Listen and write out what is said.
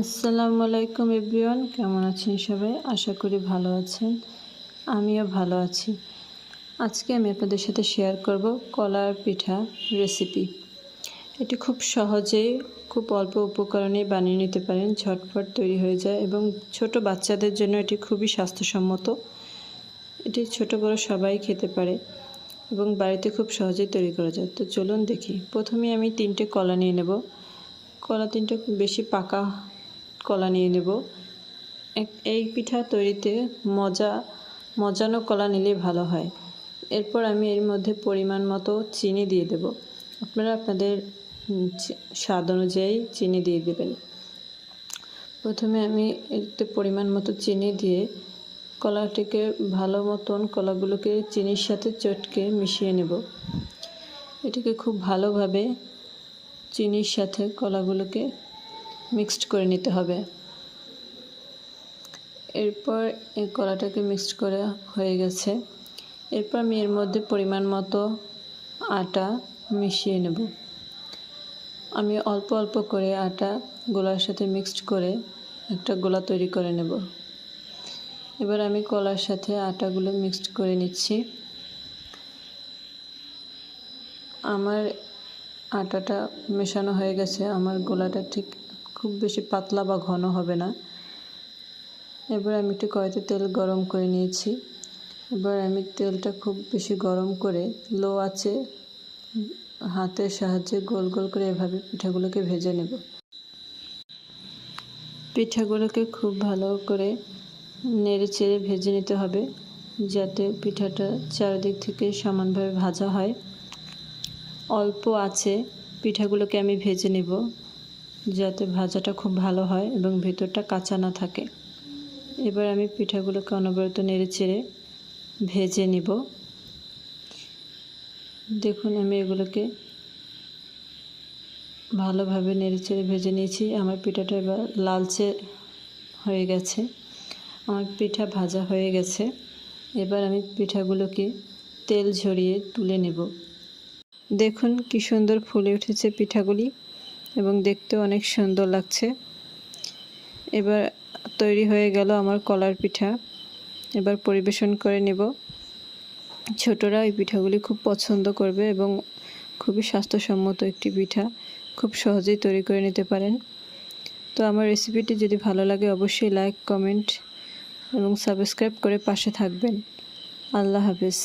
আসসালামু আলাইকুম এভরিওয়ান, কেমন আছেন সবাই? আশা করি ভালো আছেন। আমিও ভালো আছি। আজকে আমি আপনাদের সাথে শেয়ার করব কলার পিঠা রেসিপি এটি খুব সহজেই, খুব অল্প উপকরণে বানিয়ে নিতে পারেন ঝটফট তৈরি হয়ে যায় এবং ছোট বাচ্চাদের জন্য এটি খুবই স্বাস্থ্যসম্মত। এটি ছোট, বড় সবাই খেতে পারে এবং বাড়িতে খুব সহজেই তৈরি করা যায়। তো চলুন দেখি। প্রথমে আমি তিনটে কলা নিয়ে নেব। কলা তিনটে বেশি পাকা কলা নিয়ে নেব। এই পিঠা তৈরিতে মজা, মজানো কলা নিলে ভালো হয়। এরপর আমি এর মধ্যে পরিমাণ মতো চিনি দিয়ে দেব। আপনারা আপনাদের স্বাদ অনুযায়ী চিনি দিয়ে দেবেন। প্রথমে আমি এতে পরিমাণ মতো চিনি দিয়ে কলাটিকে ভালো মতন কলাগুলোকে চিনির সাথে চটকে মিশিয়ে নেব। এটিকে খুব ভালোভাবে চিনির সাথে কলাগুলোকে মিক্সড করে নিতে হবে। এরপর এই কলাটাকে মিক্সড করে হয়ে গেছে। এরপর আমি এর মধ্যে পরিমাণ মতো আটা মিশিয়ে নেব। আমি অল্প অল্প করে আটা গোলার সাথে মিক্সড করে একটা গোলা তৈরি করে নেব। এবার আমি কলার সাথে আটাগুলো মিক্সড করে নিচ্ছি। আমার আটাটা মেশানো হয়ে গেছে, আমার গোলাটা ঠিক খুব বেশি পাতলা বা ঘন হবে না। এবার আমি একটু কড়াইতে তেল গরম করে নিয়েছি। এবার আমি তেলটা খুব বেশি গরম করে লো আছে হাতের সাহায্যে গোল গোল করে এভাবে পিঠাগুলোকে ভেজে নেব। পিঠাগুলোকে খুব ভালো করে নেড়ে চেড়ে ভেজে নিতে হবে যাতে পিঠাটা চারিদিক থেকে সমানভাবে ভাজা হয়। অল্প আছে পিঠাগুলোকে আমি ভেজে নেব। যাতে ভাজাটা খুব ভালো হয় এবং ভেতরটা কাঁচা না থাকে। এবার আমি পিঠাগুলোকে অনবরত নেড়ে চেড়ে ভেজে নিব। দেখুন, আমি এগুলোকে ভালোভাবে নেড়ে চেড়ে ভেজে নিয়েছি। আমার পিঠাটা এবার লালচে হয়ে গেছে। আমার পিঠা ভাজা হয়ে গেছে। এবার আমি পিঠাগুলোকে তেল ঝরিয়ে তুলে নেব। দেখুন, কি সুন্দর ফুলে উঠেছে পিঠাগুলি। এবং দেখতেও অনেক সুন্দর লাগছে। এবার তৈরি হয়ে গেল আমার কলার পিঠা। এবার পরিবেশন করে নেব। ছোটরা এই পিঠাগুলি খুব পছন্দ করবে এবং খুবই স্বাস্থ্যসম্মত একটি পিঠা। খুব সহজেই তৈরি করে নিতে পারেন। তো আমার রেসিপিটি যদি ভালো লাগে অবশ্যই লাইক, কমেন্ট এবং সাবস্ক্রাইব করে পাশে থাকবেন। আল্লাহ হাফেজ।